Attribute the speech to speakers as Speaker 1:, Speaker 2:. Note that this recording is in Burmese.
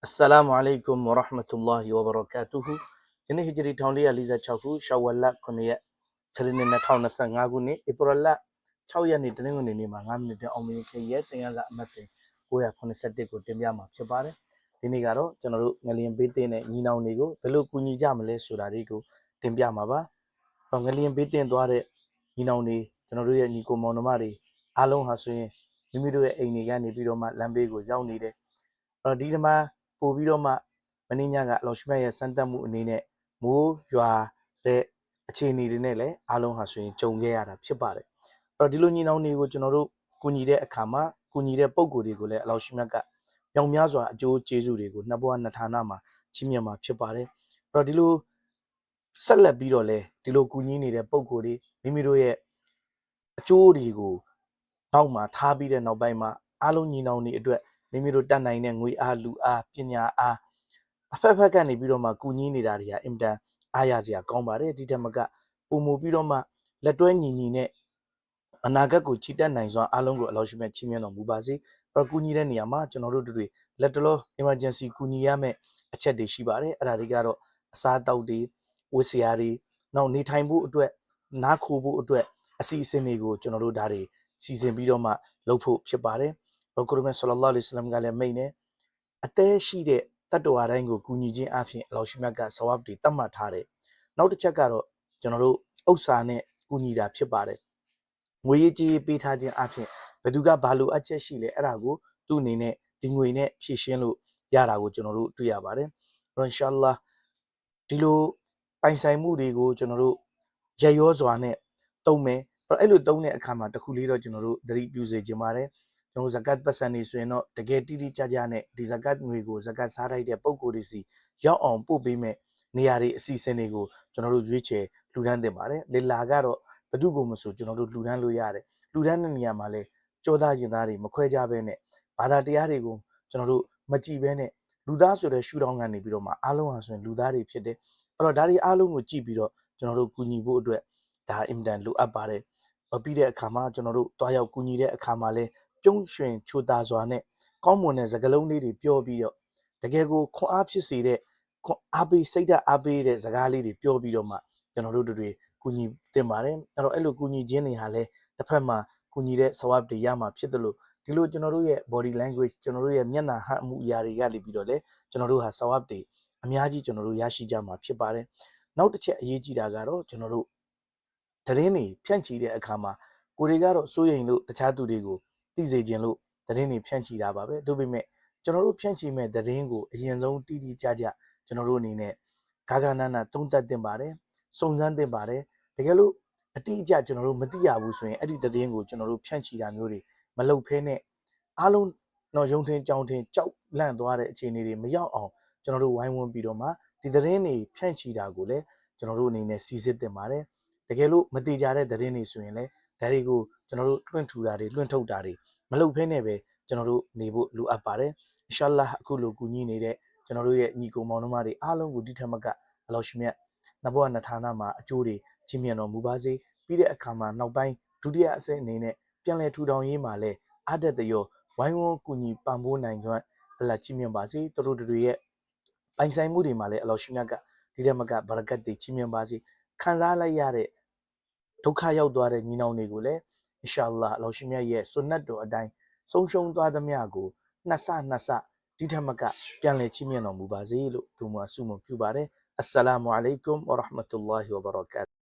Speaker 1: Assalamu alaikum wa rahmatullahi wa barakatuhu ယနေ့ဟဂျရီ1446ခုရှောဝလ9ရက်ခရစ်နှစ်2025ခုနှစ်ဧပြီလ6ရက်နေ့တနင်္ဂနွေနေ့မှာ9မိနစ်တန်းအောင်မြင်ခင်ရဲ့တင်ရစာအမှတ်စဉ်981ကိုတင်ပြမှာဖြစ်ပါတယ်ဒီနေ့ကတော့ကျွန်တော်တို့ငလျင်ဘေးတင်တဲ့ညီနောင်တွေကိုဘယ်လိုကူညီကြမလဲဆိုတာတွေကိုတင်ပြမှာပါတော့ငလျင်ဘေးတင်သွားတဲ့ညီနောင်တွေကျွန်တော်တို့ရဲ့ညီကိုမောင်နှမတွေအားလုံးဟာဆိုရင်မိမိတို့ရဲ့အိမ်တွေကနေပြီးတော့မှလမ်းဘေးကိုရောက်နေတယ်အဲ့တော့ဒီဒီမှာ ပို့ပြီးတော့မှမင်းညကအလောရှိမတ်ရဲ့စမ်းသပ်မှုအနေနဲ့မိုးရွာတဲ့အခြေအနေတွေနဲ့လည်းအားလုံးဟာဆိုရင်ကြုံခဲ့ရတာဖြစ်ပါတယ်အဲ့တော့ဒီလိုညီနောင်တွေကိုကျွန်တော်တို့ကူညီတဲ့အခါမှာကူညီတဲ့ပုံကိုယ်တွေကိုလည်းအလောရှိမတ်ကပြောင်များစွာအကျိုးကျေးဇူးတွေကိုနှစ်ဘဝနှစ်ဌာနမှာချီးမြှင့်မှာဖြစ်ပါတယ်အဲ့တော့ဒီလိုဆက်လက်ပြီးတော့လဲဒီလိုကူညီနေတဲ့ပုံကိုယ်တွေမိမိတို့ရဲ့အကျိုးတွေကိုနောက်မှာထားပြီးတဲ့နောက်ပိုင်းမှာအားလုံးညီနောင်တွေအတွက် မိမိတို့တတ်နိုင်တဲ့ငွေအားလူအားပညာအားအဖက်ဖက်ကနေပြီးတော့မှကူညီနေတာတွေဟာအင်တန်အားရစရာကောင်းပါတယ်ဒီထက်မကပုံမူပြီးတော့မှလက်တွဲညီညီနဲ့အနာဂတ်ကိုချီတက်နိုင်စွာအားလုံးကိုအလောရှိမဲ့ချီးမြှင့်တော်မူပါစေအဲ့တော့ကူညီတဲ့နေရာမှာကျွန်တော်တို့တို့တွေလက်တလော emergency ကူညီရမယ့်အချက်တွေရှိပါတယ်အဲ့ဒါတွေကတော့အစားအသောက်တွေဝတ်စရာတွေနောက်နေထိုင်ဖို့အတွက်နားခိုဖို့အတွက်အစီအစဉ်တွေကိုကျွန်တော်တို့ဒါတွေစီစဉ်ပြီးတော့မှလုပ်ဖို့ဖြစ်ပါတယ် ဘကုရမဆလလောလ္လဟ်အလัยဟိဝါစလမ်ကလည်းမိန့်နေအသေးရှိတဲ့တတ္တဝါတိုင်းကိုကူညီခြင်းအပြင်အလောရှိမြတ်ကဆဝပ်တွေတတ်မှတ်ထားတယ်နောက်တစ်ချက်ကတော့ကျွန်တော်တို့ဥစ္စာနဲ့ကူညီတာဖြစ်ပါတယ်ငွေရေးကြေးရေးပေးထားခြင်းအပြင်ဘယ်သူကဘာလိုအပ်ချက်ရှိလဲအဲ့ဒါကိုသူ့အနေနဲ့ဒီငွေနဲ့ဖြည့်ရှင်းလို့ရတာကိုကျွန်တော်တို့တွေ့ရပါတယ်အင်ရှာအလ္လာဒီလိုပိုင်ဆိုင်မှုတွေကိုကျွန်တော်တို့ရရောစွာနဲ့တုံးမယ်အဲ့လိုတုံးတဲ့အခါမှာတခုလေးတော့ကျွန်တော်တို့သတိပြုစေချင်ပါတယ် ကျွန်တော်ဇကတ်ပတ်စံနေဆိုရင်တော့တကယ်တိတိကျကျနဲ့ဒီဇကတ်ငွေကိုဇကတ်စားထိုက်တဲ့ပုံကိုယ်တွေစီရောက်အောင်ပို့ပေးမယ်နေရာတွေအစီအစဉ်တွေကိုကျွန်တော်တို့ရွေးချယ်လှူဒန်းတင်ပါတယ်လေလာကတော့ဘယ်သူကိုမဆိုကျွန်တော်တို့လှူဒန်းလို့ရတယ်လှူဒန်းတဲ့နေရာမှာလဲကြောသားရင်သားတွေမခွဲကြဘဲနဲ့ဘာသာတရားတွေကိုကျွန်တော်တို့မကြည့်ဘဲနဲ့လူသားဆိုတဲ့ရှုထောင့်ကနေပြီးတော့မှအားလုံးဟာဆိုရင်လူသားတွေဖြစ်တယ်အဲ့တော့ဒါတွေအားလုံးကိုကြည့်ပြီးတော့ကျွန်တော်တို့ကူညီဖို့အတွက်ဒါအင်တန်လိုအပ်ပါတယ်ပြီးတဲ့အခါမှာကျွန်တော်တို့တွားရောက်ကူညီတဲ့အခါမှာလဲ ပြုံးရွှင်ချိုတာစွာနဲ့ကောင်းမွန်တဲ့စကားလုံးလေးတွေပြောပြီးတော့တကယ်ကိုခွန်အားဖြစ်စေတဲ့ခွန်အားပေးစိတ်ဓာတ်အားပေးတဲ့စကားလေးတွေပြောပြီးတော့မှကျွန်တော်တို့တွေကူညီတင်ပါတယ်အဲ့တော့အဲ့လိုကူညီခြင်းတွေဟာလည်းတစ်ဖက်မှာကူညီတဲ့ swap တွေရမှာဖြစ်တယ်လို့ဒီလိုကျွန်တော်တို့ရဲ့ body language ကျွန်တော်တို့ရဲ့မျက်နှာဟန်အမှုအရာတွေကလည်းပြီးတော့လေကျွန်တော်တို့ဟာ swap တွေအများကြီးကျွန်တော်တို့ရရှိကြမှာဖြစ်ပါတယ်နောက်တစ်ချက်အရေးကြီးတာကတော့ကျွန်တော်တို့သတင်းတွေဖြန့်ချီတဲ့အခါမှာကိုတွေကတော့စိုးရိမ်လို့တခြားသူတွေကို သိစေခြင်းလို့သတင်းတွေဖြန့်ချီတာပါပဲဒါပေမဲ့ကျွန်တော်တို့ဖြန့်ချီမဲ့သတင်းကိုအရင်ဆုံးတိတိကျကျကျွန်တော်တို့အနေနဲ့ဂါဂနာနာတုံးတက်တင်ပါတယ်စုံစမ်းတင်ပါတယ်တကယ်လို့အတိအကျကျွန်တော်တို့မသိရဘူးဆိုရင်အဲ့ဒီသတင်းကိုကျွန်တော်တို့ဖြန့်ချီတာမျိုးတွေမလုပ်ဖဲနဲ့အားလုံးတော့ယုံထင်ကြောင်ထင်ကြောက်လန့်သွားတဲ့အခြေအနေတွေမရောက်အောင်ကျွန်တော်တို့ဝိုင်းဝန်းပြီးတော့မှဒီသတင်းတွေဖြန့်ချီတာကိုလည်းကျွန်တော်တို့အနေနဲ့စီစစ်တင်ပါတယ်တကယ်လို့မတိကြတဲ့သတင်းတွေဆိုရင်လည်း ဒါတွေကိုကျွန်တော်တို့လွှင့်ထူတာတွေလွှင့်ထုတ်တာတွေမလုပ်ဖဲနဲ့ပဲကျွန်တော်တို့နေဖို့လိုအပ်ပါတယ်အင်ရှာလာအခုလိုကူညီနေတဲ့ကျွန်တော်တို့ရဲ့ညီကိုမောင်နှမတွေအားလုံးကိုဒီထက်မကအလောရှိမြတ်နဘောနဌာနမှာအကျိုးတွေချင်းမြန်တော်မူပါစေပြီးတဲ့အခါမှာနောက်ပိုင်းဒုတိယအဆင့်အနေနဲ့ပြန်လည်ထူထောင်ရေးမှာလဲအတက်တရောဝိုင်းဝန်းကူညီပံ့ပိုးနိုင်ကြအလတ်ချင်းမြန်ပါစေတို့တို့တွေရဲ့ပိုင်ဆိုင်မှုတွေမှာလည်းအလောရှိမြတ်ကဒီထက်မကဘရကတ်တွေချင်းမြန်ပါစေခံစားလိုက်ရတဲ့ ဒုက္ခရောက်သွားတဲ့ညီနောင်တွေကိုလည်းအင်ရှာအလ္လာဟ်အလောရှိမြတ်ရဲ့ဆွနတ်တော်အတိုင်းဆုံးရှုံးသွားသမျှကိုနှစ်ဆနှစ်ဆဒီထက်မကပြန်လည်ချီးမြှင့်တော်မူပါစေလို့ဒုမဆုမပြုပါတယ်အစ္စလာမုအလိုင်ကွမ်ဝရဟမတု ல்லா ဟီဝဘရကာ